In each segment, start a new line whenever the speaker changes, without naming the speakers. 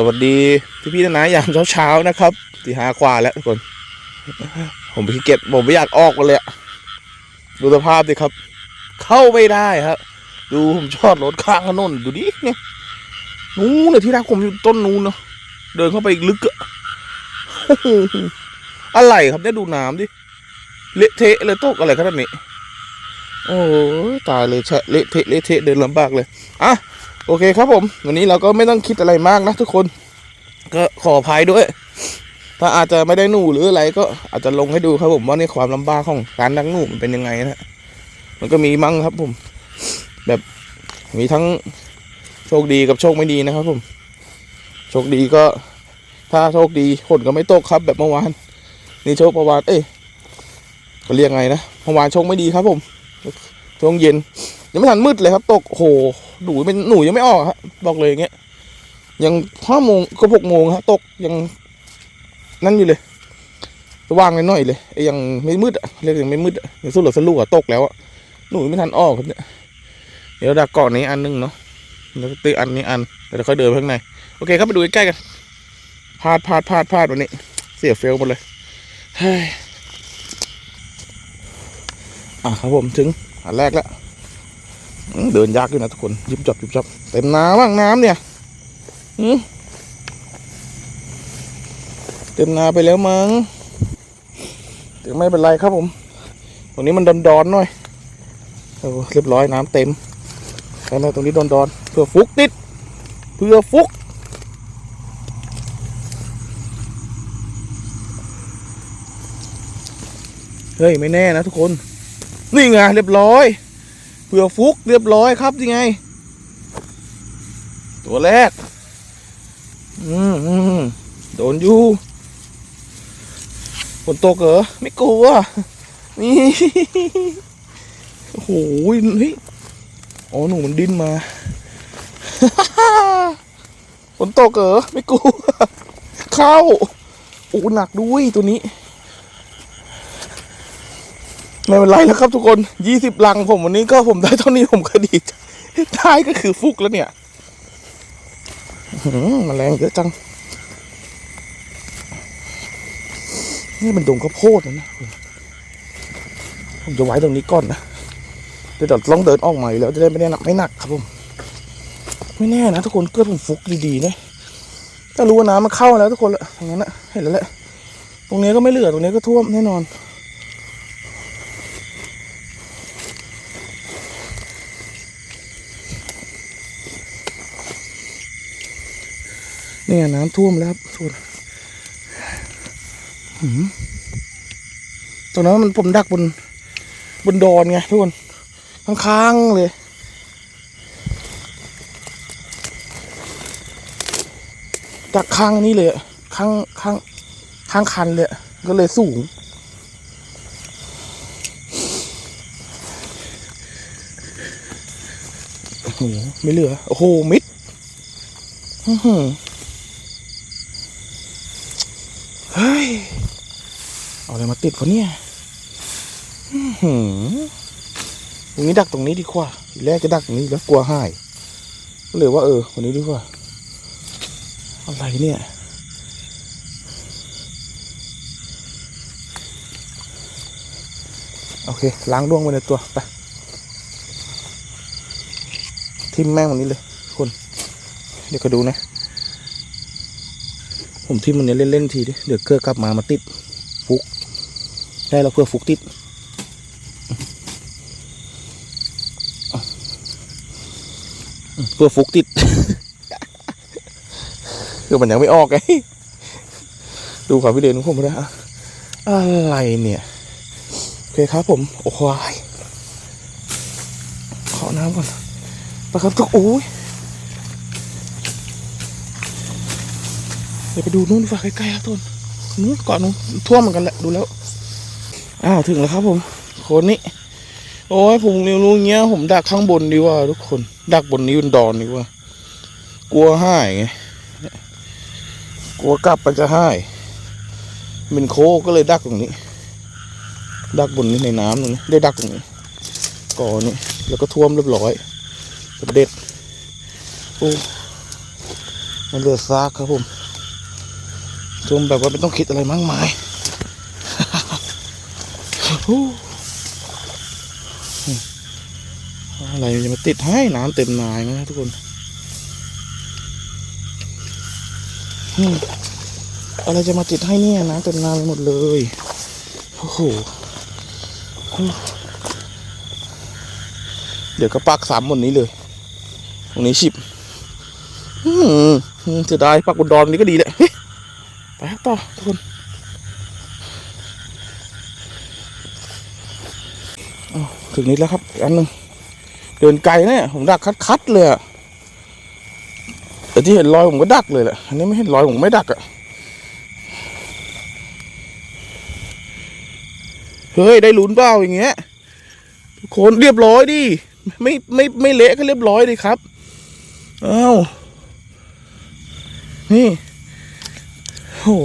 สวัสดีพี่พี่ๆนะยามเช้าๆนะครับตีห้ากว่าแล้วทุกคน ผมไปเกียจผมไม่อยากออกมาเลยดูสภาพดิครับ เข้าไม่ได้ครับดูผมจอดรถข้างถนนดูดิเนี่ยนู้นเลยที่รักผมอยู่ต้นนู้นเนาะเดินเข้าไปอีกลึกอะอะไรครับเนี่ยดูน้ำดิเละเทะเลยตกอะไรขนาดนี้โอ้ตายเลยแฉะเละเทะเละเทะเดินลำบากเลยอะ โอเคครับผม วันนี้เราก็ไม่ต้องคิดอะไรมากนะทุกคน ก็ขออภัยด้วย ถ้าอาจจะไม่ได้หนูหรืออะไรก็อาจจะลงให้ดูครับผมว่าในความลำบากของการดังหนูมันเป็นยังไงนะมันก็มีมั่งครับผม แบบมีทั้งโชคดีกับโชคไม่ดีนะครับ ผม โชคดีก็ถ้าโชคดีฝนก็ไม่ตกครับ แบบเมื่อวาน นี่โชคประวานเอ้ยก็เรียกไงนะเมื่อวานโชคไม่ดีครับผมช่วงเย็น ยังไม่ทันมืดเลยครับ ตกโหหนูเป็นหนูยังไม่ออกฮะบอกเลยอย่างเงี้ยยังห้าโมงก็หกโมงฮะตกยังนั่นอยู่เลยสว่างหน่อยเลยไอ้ยังไม่มืดอะเรียกยังไม่มืดอะยังสู้หลัสลัวตกแล้วอะหนูยังไม่ทันออกครับเนี่ยเดี๋ยวดักเกาะนี้อันนึงเนาะแล้วตีอันนี้อันเดี๋ยวค่อยเดินข้างในโอเคครับไปดูใกล้ๆกันพลาดพลาดพลาดพลาดวันนี้ เสียเฟลหมดเลยเฮ้ยอะครับผมถึงอันแรกแล้ว เดินยากอยู่นะทุกคนยิบจับยิบจับเต็มน้ำบ้างน้ำเนี่ยเต็มนาไปแล้วมั้งแต่ไม่เป็นไรครับผม ตรงนี้มันดอนๆหน่อยโอ้เรียบร้อยน้ำเต็มแล้วตรงนี้ดอนๆเพื่อฟุกติดเพื่อฟุกเฮ้ยไม่แน่นะทุกคน นี่ไงเรียบร้อย เผื่อฟุกเรียบร้อยครับยังไง ตัวแรกอืมอืมโดนอยู่ฝนตกเหรอ ไม่กลัว นี่โอ้โหเฮ้ยอ๋อหนูมันดิ้นมาฝนตกเหรอ ไม่กลัว เข้าอ้หนักด้วยตัวนี้ ไม่เป็นไรแล้วครับทุกคนยี่สิบลังผมวันนี้ก็ผมได้เท่านี้ผมก็ดีท้ายก็คือฟุกแล้วเนี่ยอื้อหือแมลงเยอะจัง นี่มันดงข้าวโพดนะนะผมจะไว้ตรงนี้ก่อนนะเดี๋ยวลองเดินออกใหม่แล้วจะได้ไม่ได้หนักไม่หนักครับผม ไม่แน่นะทุกคนเกิดผมฟุกดีๆนะถ้ารู้ว่าน้ำมันเข้าแล้วทุกคนละอย่างนั้นนะเห็นแล้วแหละตรงนี้ก็ไม่เหลือตรงนี้ก็ท่วมแน่นอน เนี่ยน้ำท่วมแล้วครับทุกคนตรงนั้นมันผมดักบนบนดอนไงทุกคนข้างๆเลยดักข้างนี้เลยข้างข้างข้างคันเลยก็เลยสูงโอ้โหไม่เหลือ โอ้โหมิดอือหือ เฮ้ย เอาอะไรมาติดวะเนี่ยอื้อหือตรงนี้ดักตรงนี้ดีกว่าทีแรกจะดักตรงนี้แล้วกลัวหายก็เลยว่าเออวันนี้ดีกว่า อะไรเนี่ยโอเค ล้างร่วงไปในตัวไปทิมแม่งวันนี้เลยคน เดี๋ยวก็ดูนะ ผมทิมมันเนี้ยเล่น ๆ ทีดิเดี๋ยวเกลือกลับมามาติดฟุก ได้แล้วเพื่อฟุกติดเพื่อฟุกติดคือมันยังไม่ออกไงดูความพิเรนของผมนะอะอะไรเนี่ยโอเคครับผม โอ้โหยขอน้ำก่อนไปครับทุกโอ้ยเดี๋ยวไปดูนู่นดีกว่าใกล้ๆครับทุนนู้นก่อนนู้นท่วมเหมือนกันแหละดูแล้ว อ้าวถึงแล้วครับผมคนนี้ โอ้ยผมเรียนรู้เงี้ย ผมดักข้างบนดีว่าทุกคน ดักบนนี้บนดอนดีว่า กลัวห้ายไงกลัวกลับมันจะห้ายเป็นโคก็เลยดักตรงนี้ ดักบนนี้ในน้ำตรงนี้ได้ดักตรงนี้ก่อนี้แล้วก็ท่วมเรียบร้อยเด็ดโอ้มันเหลือซากครับผมจมแบบว่าไม่ต้องคิดอะไรมากมายฮู้ อะไรจะมาติดให้น้ำเต็มนายนะทุกคนอะไรจะมาติดให้เนี่ยน้ำเต็มนาไปหมดเลยโอ้โหเดี๋ยวก็ปักสามบนนี้เลย ตรงนี้ชิบอืมอืมเสียดายปักบนดอนนี้ก็ดีแหละไปต่อทุกคนอ้าว ถึงนี้แล้วครับ อันหนึ่งเดินไกลเนี่ยผมดักคัดๆเลยอะแต่ที่เห็นรอยผมก็ดักเลยแหละอันนี้ไม่เห็นรอยผมไม่ดักอะเฮ้ยได้ลุ้นเปล่าอย่างเงี้ยคนเรียบร้อยดิไม่ไม่ไม่เละก็เรียบร้อยดีครับอ้าวนี่โอ้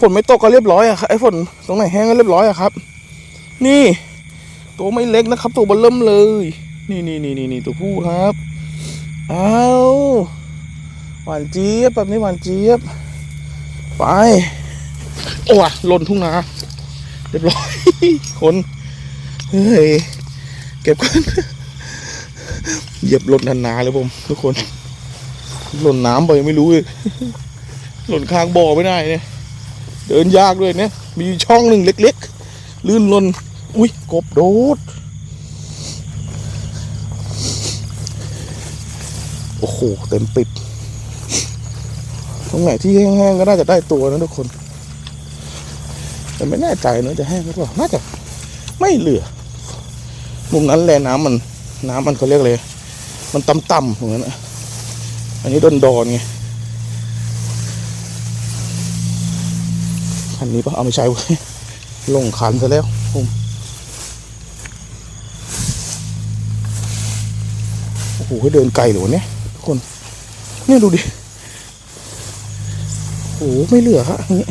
ฝนไม่ตกก็เรียบร้อยอะครับไอ้ฝนตรงไหนแห้งก็เรียบร้อยอะครับ นี่ ตัวไม่เล็กนะครับ ตัวเบลเริ่มเลย นี่นี่นี่นี่นี่ตัวผู้ครับอ้าวหวานเจี๊ยบแบบนี้หวานเจี๊ยบ ไป โอ้ะหล่นทุ่งนาเรียบร้อยคนเฮ้ยเก็บกันเหยียบหล่นนานๆเลยผมทุกคน หล่นน้ำไปไม่รู้เลยหล่นข้างบ่อไม่ได้เนี่ย เดินยากด้วยเนี่ย มีช่องหนึ่งเล็ก ๆ ลื่นหล่น อุ้ยกบโดด โอ้โห เต็มปิด ตรงไหนที่แห้งๆก็น่าจะได้ตัวนะทุกคน แต่ไม่แน่ใจนะจะแห้งหรือเปล่า น่าจะไม่เหลือ มุมนั้นแลน้ำมัน น้ำมันเขาเรียกอะไรมันต่ำๆเหมือนนะอันนี้ดอนดอนๆไงคันนี้ปะเอาไม่ใช่เว้ยลงขันซะแล้วผม โอ้โหเดินไกลเหรือวะเนี่ยทุกคนเนี่ยดูดิโอ้โหไม่เหลือฮะอย่างนี้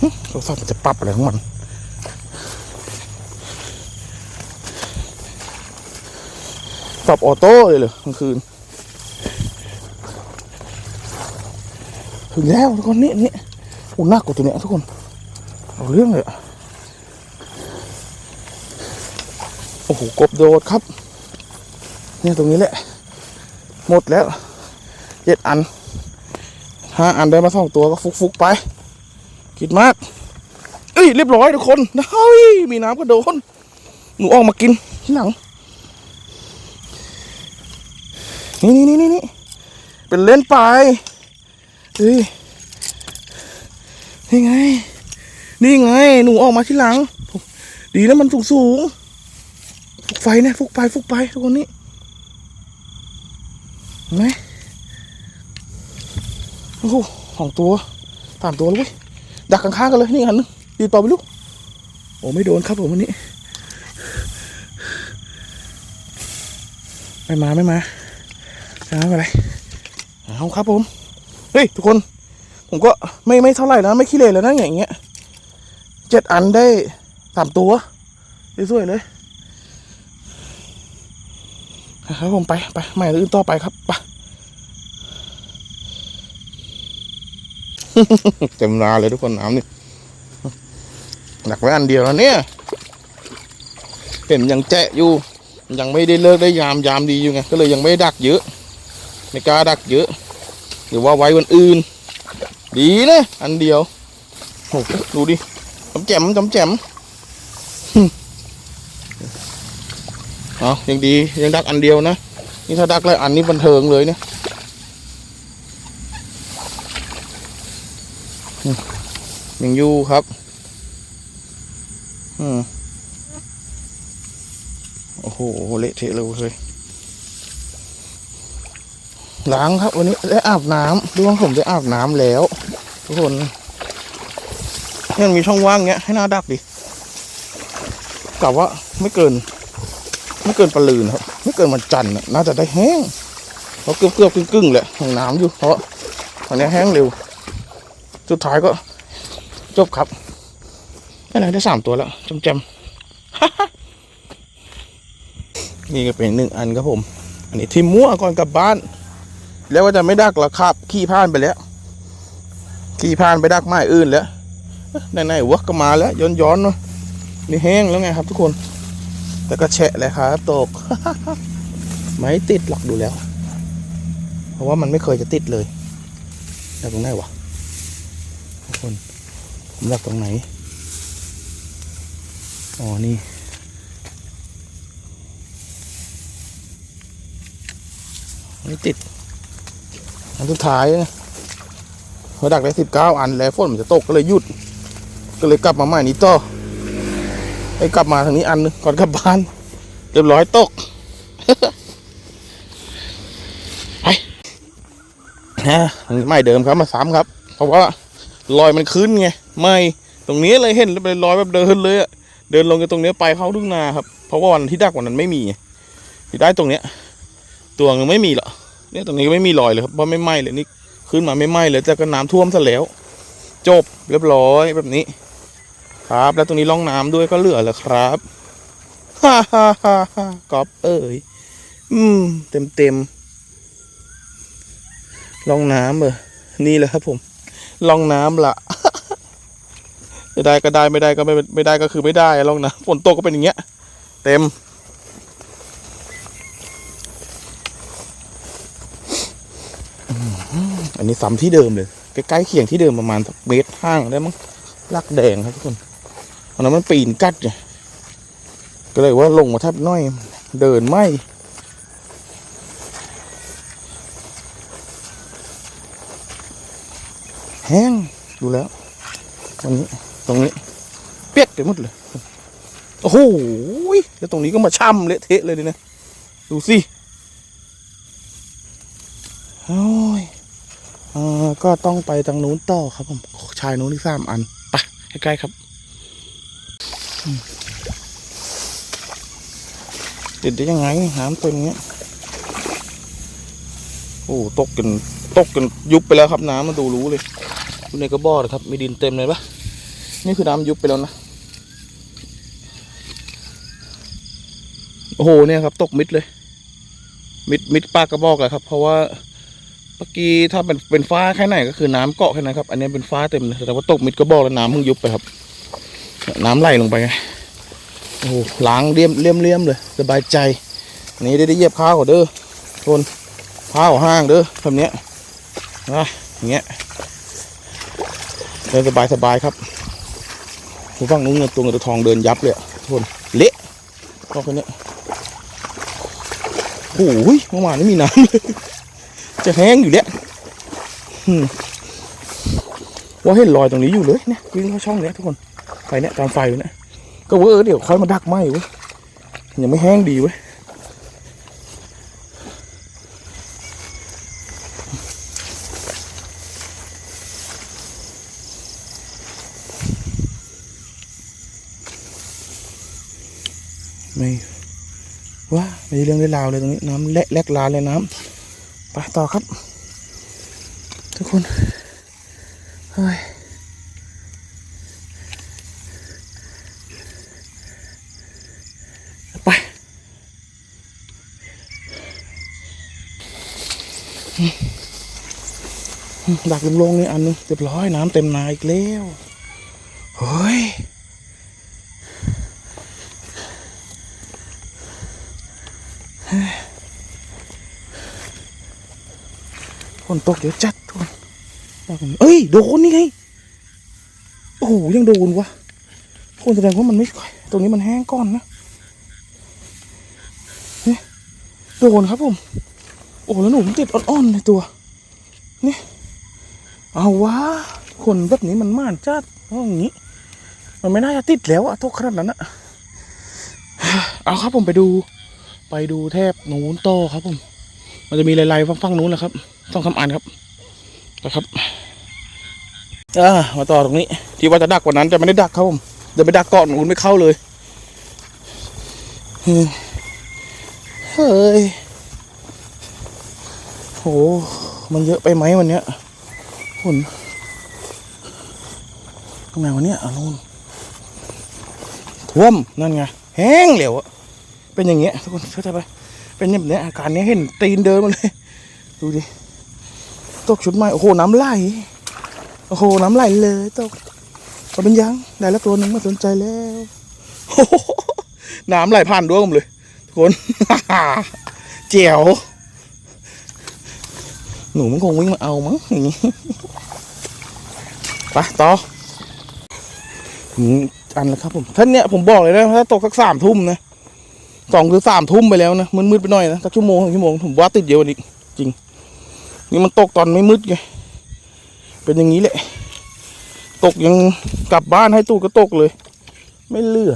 หึโทรศัพท์มันจะปรับอะไรของมันปรับออโต้เลยเหรอกลางคืน ถึงแล้วทุกคนนี่นี่อุ่นหนักกว่าตัวเนี้ยทุกคน เอาเรื่องเลยอะ โอ้โหกบโดดครับ เนี่ยตรงนี้แหละ หมดแล้วเจ็ดอันห้าอันได้มาสองตัวก็ฟุกๆไป คิดมาก เอ้ยเรียบร้อยทุกคนเฮ้ยมีน้ำก็โดน หนูออกมากินที่หลัง นี่นี่นี่นี่นี่เป็นเล่นไปเฮ้ยนี่ไง นี่ไง หนูออกมาที่หลัง ดีแล้วมันสูงสูง ฟุกไฟนะฟุกไปฟุกไปทุกคนนี่เห็นไหมโอ้โหสองตัวสามตัวแล้วเว้ยดักข้างๆกันเลยนี่อันนึงดีดเปล่าไม่รู้โอ้ไม่โดนครับผมวันนี้ ไม่มาไม่มาไม่เป็นไรเอาครับผมเฮ้ยทุกคน ผมก็ไม่ไม่เท่าไหร่นะไม่ขี้เหร่แล้วนะอย่างเงี้ยเจ็ดอันได้สามตัวสวยๆเลย ครับผมไปไปใหม่อื่นต่อไปครับไปเต็มนาเลยทุกคนน้ำนี่หนักไว้อันเดียวแล้วเนี่ย เห็นยังแจะอยู่ ยังไม่ได้เลิกได้ยามยามดีอยู่ไงก็เลยยังไม่ดักเยอะไม่กล้าดักเยอะ หรือว่าไว้วันอื่น ดีนะอันเดียวโอ้โหดูดิจำแจมจำแจม หึเอายังดียังดักอันเดียวนะ นี่ถ้าดักหลายอันนี่บันเทิงเลยเนี่ยหึยังอยู่ครับ อืมโอ้โหเละเทะเลยเว้ยล้างครับ วันนี้ได้อาบน้ำดวงผมได้อาบน้ำแล้ว ทุกคนยังมีช่องว่างเงี้ยให้หน้าดักดิกะว่าไม่เกิน ไม่เกินปลาลืนครับ ไม่เกินมันจันทร์น่าจะได้แห้งเพราะเกือบเกือบกึ่งๆแหละของน้ำอยู่เพราะตอนนี้แห้งเร็ว สุดท้ายก็จบครับอะไรได้สามตัวแล้วจำจำนี่ก็เป็นหนึ่งอันครับผม อันนี้ทิมมั่วก่อนกลับบ้าน แล้วก็จะไม่ดักละครับ ขี่ผ่านไปแล้ว ขี่ผ่านไปดักไม้อื่นแล้วไหนๆวะก็มาแล้วย้อนย้อนๆเนาะนี่แห้งแล้วไงครับทุกคน แต่ก็แฉะเลยครับตก ไม่ติดหรอกดูแล้ว เพราะว่ามันไม่เคยจะติดเลยดักตรงไหนวะทุกคนผมดักตรงไหน อ๋อ นี่ ไม่ติด อันสุดท้ายนะเขาดักได้สิบเก้าอันแล้วฝนมันจะตกก็เลยหยุด ก็เลยกลับมาใหม่นี้ต่อ ไอ้กลับมาทางนี้อันนึงก่อนกลับบ้าน เรียบร้อยตกไปฮะไม่เดิมครับมาซ้ำครับ เพราะว่า รอยมันขึ้นไงไม่ตรงนี้เลยเห็นเลยรอยแบบเดินเลยอะเดินลงกันตรงนี้ไปเข้าทุ่งนาครับ เพราะว่าวันที่ดักวันนั้นไม่มีที่ได้ตรงเนี้ยตัวนึงไม่มีหรอกเนี่ยตรงนี้ก็ไม่มีรอยเลยครับเพราะไม่ไหม้เลยนี่ขึ้นมาไม่ไหม้เลยแต่ก็น้ำท่วมซะแล้ว จบเรียบร้อยแบบนี้ ครับ แล้วตรงนี้ร่องน้ำด้วยก็เหลือแล้วครับฮ่าฮ่าฮ่าฮ่ากอบเอ้ยอืม เต็มเต็มร่องน้ำเออนี่แหละครับผมร่องน้ำละจะได้ก็ได้ไม่ได้ก็ไม่ไม่ได้ก็คือไม่ได้อะร่องน้ำฝนตกก็เป็นอย่างเงี้ย เต็มอันนี้ซ้ำที่เดิมเลยใกล้ๆเคียงที่เดิมประมาณสักเมตรห้างได้มั้งลักแดงครับทุกคน อันนั้นมันปีนกัดไงก็เลยว่าลงมาทับน้อย เดินไม่แห้งดูแล้ววันนี้ตรงนี้ เปียกไปหมดเลย โอ้โหแล้วตรงนี้ก็มาช่ำเละเทะเลยดินะดูสิโอ้ยอ่าก็ต้องไปทางนู้นต่อครับผมชายนู้นที่สามอันไปใกล้ๆครับ ติดได้ยังไงน้ำเต็มเงี้ยโอ้ตกกันตกกันยุบไปแล้วครับน้ำมาดูรู้เลยดูในกระบอกเลยครับ มีดินเต็มเลยปะนี่คือน้ำยุบไปแล้วนะโอ้โหเนี่ยครับ ตกมิดเลย มิดมิดปากกระบอกเลยครับ เพราะว่าเมื่อกี้ถ้าเป็นเป็นฟ้าแค่ไหนก็คือน้ำเกาะแค่นั้นครับ อันนี้เป็นฟ้าเต็มเลยแต่ว่าตกมิดก็บอกแล้วน้ำเพิ่งยุบไปครับ น้ำไหลลงไปไงโอ้โหล้างเลี่ยมเลี่ยมเลี่ยมเลยสบายใจนนี้ได้ได้เยียบข้าวก่อนเด้อทนข้าวห้างเด้อแบบเนี้ยนะอย่างเงี้ยเดินสบายสบายครับผมฟังนู้นเงินตัวเงินตัวทองเดินยับเลยอะทนเละก็ค่เนี้ยโอ้ยเมื่อวานไม่มีน้ำเลยจะแห้งอยู่เนี่ยอืมว่าเห็นรอยตรงนี้อยู่เลยเนี่ยวิ่งเข้าช่องเนี้ยทุกคน ไฟเนี่ยตามไฟอยู่เนี่ยก็เว่าเอเดี๋ยวค่อยมาดักไหมเว้ยยังไม่แห้งดีเว้ยไม่ว่าไม่ไเรื่องได้ราวเลยตรงนี้น้ำแลกแลกลาเลยน้ำไปต่อครับ ทุกคนเฮ้ย ดักลงๆนี่อันนึงเรียบร้อยน้ำเต็มนาอีกแล้วเฮ้ยฝนตกเดี๋ยวจัดทุกคนเอ้ยโดนนี่ไงโอ้โหยังโดนวะคนแสดงว่ามันไม่ค่อยตรงนี้มันแห้งก้อนนะนี่โดนครับผม โอ้แล้วหนูมันติดอ่อนๆในตัว นี่ เอาวะคนแบบนี้มันม่านจัดเพราะอย่างนี้ มันไม่น่าจะติดแล้วอะตกขนาดนั้นอะเอาครับผมไปดู ไปดูแทบหนูนโตครับผม มันจะมีลายๆฝั่งๆนู้นแหละครับ ต้องคำอ่านครับนะครับอ่ามาต่อตรงนี้ ที่ว่าจะดักกว่านั้นจะไม่ได้ดักครับผมเดี๋ยวไปดักเก่อนอุ่นไม่เข้าเลยเฮ้ยเฮ้ยโหมันเยอะไปไหมวันเนี้ย ฝนตรงไหนวันเนี้ยอะนู่นท่วมนั่นไงแห้งเหลวอะเป็นอย่างเงี้ยทุกคนเข้าใจปะเป็นแบบเนี้ยอาการเนี้ยเห็นตีนเดินมาเลย ดูดิตกชุดใหม่โอ้โหน้ำไหลโอ้โหน้ำไหลเลยตกก็เป็นยังได้แล้วตัวหนึ่งม่สนใจแล้วโอ้โหน้ำไหลผ่านดวงผมเลย ทุกคนเจ๋ว หนูมันคงวิ่งมาเอามั้งอย่างงี้ไปต่ออันแล้วครับผมท่านเนี้ยผมบอกเลยนะถ้าตกสักสามทุ่มนะสองหรือสามทุ่มไปแล้วนะมืดๆไปหน่อยนะสักชั่วโมงสองชั่วโมงผมว่าติดเยอะว่านี้จริง นี่มันตกตอนไม่มืดไงเป็นอย่างนี้แหละ ตกยังกลับบ้านให้ตู้ก็ตกเลย ไม่เลือ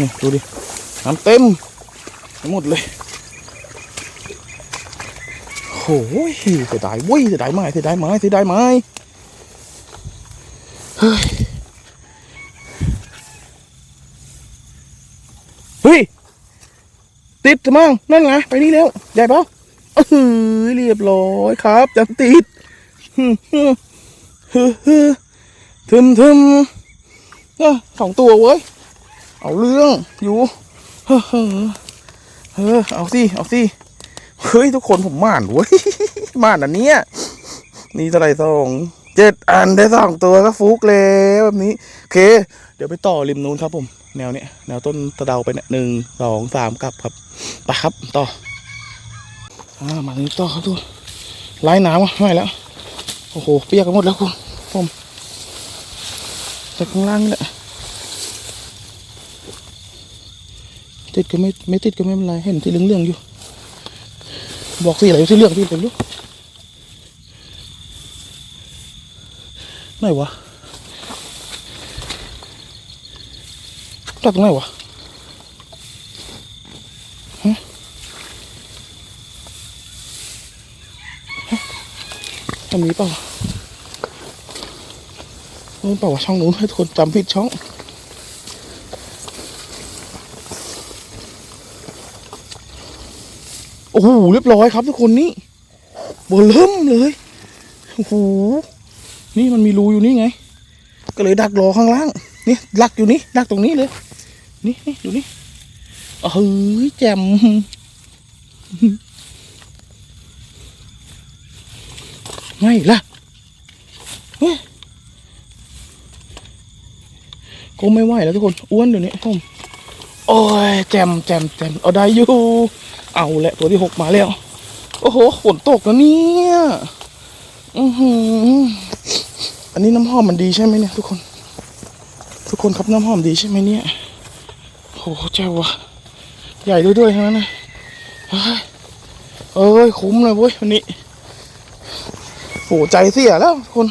นี่ดูดิ น้ำเต็มหมดเลยโอ้ยเสียดายเว้ยเสียดายไม้เสียดายไม้เสียดายไม้เฮ้ยเฮ้ย ติดมั้งนั่นไงไปนี่แล้วใหญ่ปล่าเออเรียบร้อยครับจังติดฮึฮึฮึทึมทึมเออสองตัวเว้ย เอาเรื่องอยู่เฮ้อเฮ้อเอาสิเอาสิเฮ้ยทุกคนผมม่านเว้ยม่านอันเนี้ยนี่เท่าไรสองเจ็ดอันได้สองตัวก็ฟุกแล้วแบบนี้โอเค เดี๋ยวไปต่อริมนู้นครับผม แนวเนี้ยแนวต้นตะเดาไปเนี่ยหนึ่งสองสามกลับครับไปครับต่ออ่ามาตรงนี้ต่อครับทุกคนไล่น้ำอะไม่แล้วโอ้โหเปียกกันหมดแล้วคุณผมจากข้างล่างนี่แหละ ติดก็ไม่ไม่ติดก็ไม่เป็นไรเห็นสีเหลืองๆอยู่ บอกสีอะไรสีเหลืองที่เป็นลูกไหนวะจับตรงไหนวะฮะฮะอันนี้เปล่าวะนี่เปล่าช่องนู้นให้ทุกคนจำผิดช่อง อ้โหเรียบร้อยครับทุกคนนี่เบอร์เริ่มเลยโอ้โหนี่มันมีรูอยู่นี่ไง ก็เลยดักรอข้างล่างนี่ดักอยู่นี่ดักตรงนี้เลย นี่นี่อยู่นี่เฮ้ยแจ่มไม่ละเฮ้ก็ไม่ไหวแล้วทุกคนอ้วนเดี๋ยวนี้ผมโอ้ยแจมแจมแจมเอาได้อยู่ เอาแหละตัวที่หกมาแล้ว โอ้โหฝนตกแล้วเนี่ยอือหืออันนี้น้ำหอมมันดีใช่ไหมเนี่ยทุกคน ทุกคนครับน้ำหอมดีใช่ไหมเนี่ยโอ้โหเจ้าวะใหญ่ด้วยด้วยทั้งนั้นเลยเอ้ยคุ้มเลยเว้ยวันนี้โอ้ใจเสียแล้วคน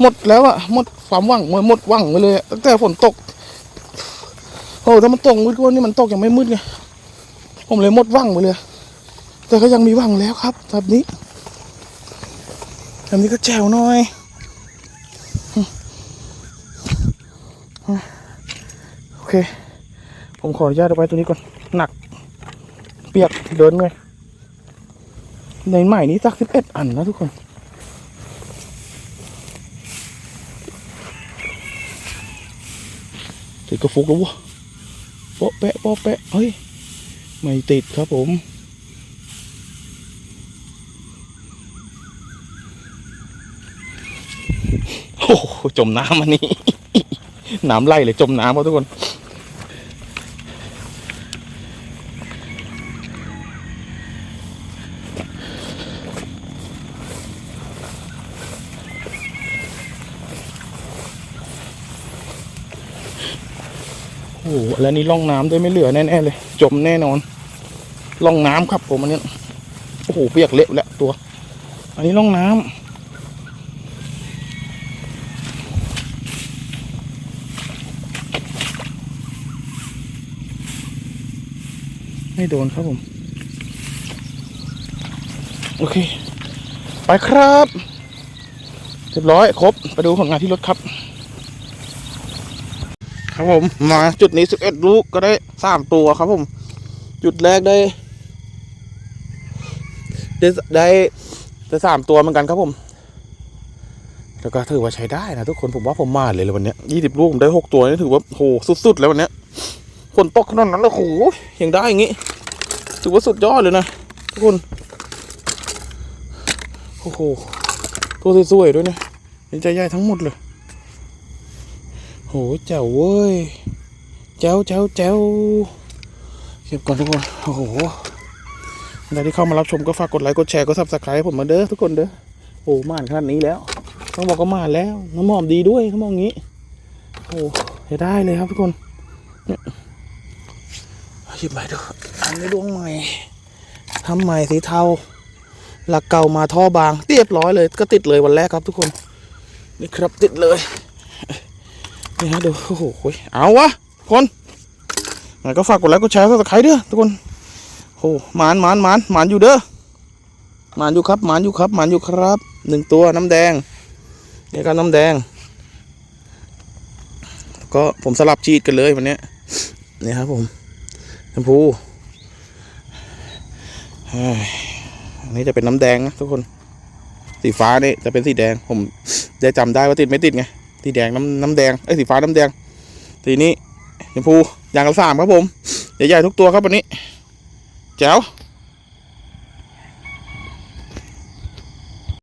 หมดแล้วอะหมดความหวังหมดหวังไปเลยตั้งแต่ฝนตกโอ้ถ้ามันตกมืดกว่านี่มันตกยังไม่มืดไง ผมเลยหมดหวังไปเลย แต่ก็ยังมีหวังแล้วครับแบบนี้แบบนี้ก็แจ๋วหน่อยโอเค ผมขออนุญาตเอาไว้ตัวนี้ก่อนหนัก เปียกเดินเลยในใหม่นี้สักสิบเอ็ดอันนะทุกคนติดกระฟุกแล้ววะโปะแปะโปะแปะเฮ้ย ไม่ติดครับผม โอ้จมน้ำอันนี้ น้ำไหลเลยจมน้ำครับทุกคน แล้วนี่ล่องน้ำด้วยไม่เหลือแน่ๆเลย จมแน่นอนล่องน้ำครับผมอันนี้โอ้โหเปียกเละแล้วตัว อันนี้ล่องน้ำไม่โดนครับผม โอเค ไปครับเรียบร้อยครบ ไปดูผลงานที่รถครับ ครับผมมาจุดนี้สิบเอ็ดลูกก็ได้สามตัวครับผม จุดแรกได้ ได้ได้ได้สามตัวเหมือนกันครับผม แล้วก็ถือว่าใช้ได้นะทุกคนผมว่าผมมาเลยเลยวันนี้ยี่สิบลูกผมได้หกตัวนี่ถือว่าโหสุดๆแล้ววันนี้ยฝนตกขนาดนั้นแล้วโหยังได้อย่างงี้ถือว่าสุดยอดเลยนะทุกคนโอ้โหตัวสวยๆด้วยนะเป็นใจใหญ่ทั้งหมดเลย โหแจ๋วเว้ยแจ๋วแจ๋วแจ๋วเก็บก่อนทุกคนโอ้โหใครที่เข้ามารับชมก็ฝากกดไลค์กดแชร์กดซับสไครต์ให้ผมมาเด้อทุกคนเด้อโอ้ม่านขนาดนี้แล้ว ต้องบอกก็ม่านแล้วน้ำหอมดีด้วยเขาบอกงี้โอ้จะได้เลยครับทุกคนเนี่ยหยิบใหม่ดูอันนี้ดวงใหม่ทำใหม่สีเทาหลักเก่ามาท่อบางเรียบร้อยเลยก็ติดเลยวันแรกครับทุกคนนี่ครับติดเลย นี่ฮะดูโอ้โหเอาวะคนงั้นก็ฝากกดไลค์กดแชร์กดซับสไครต์เด้อทุกคนโอ้หมานหมานหมานหมานอยู่เด้อหมานอยู่ครับหมานอยู่ครับหมานอยู่ครับหนึ่งตัวน้ำแดงนี่ก็น้ำแดง ก็ผมสลับชีดกันเลยวันนี้นี่ครับผมชมพูอันนี้จะเป็นน้ำแดงนะทุกคน สีฟ้านี่จะเป็นสีแดงผมจะจำได้ว่าติดไม่ติดไง สีแดงน้ำน้ำแดงไอ้สีฟ้าน้ำแดงสีนี้ชมพูอย่างละสามครับผมใหญ่ๆทุกตัวครับวันนี้แจ๋ว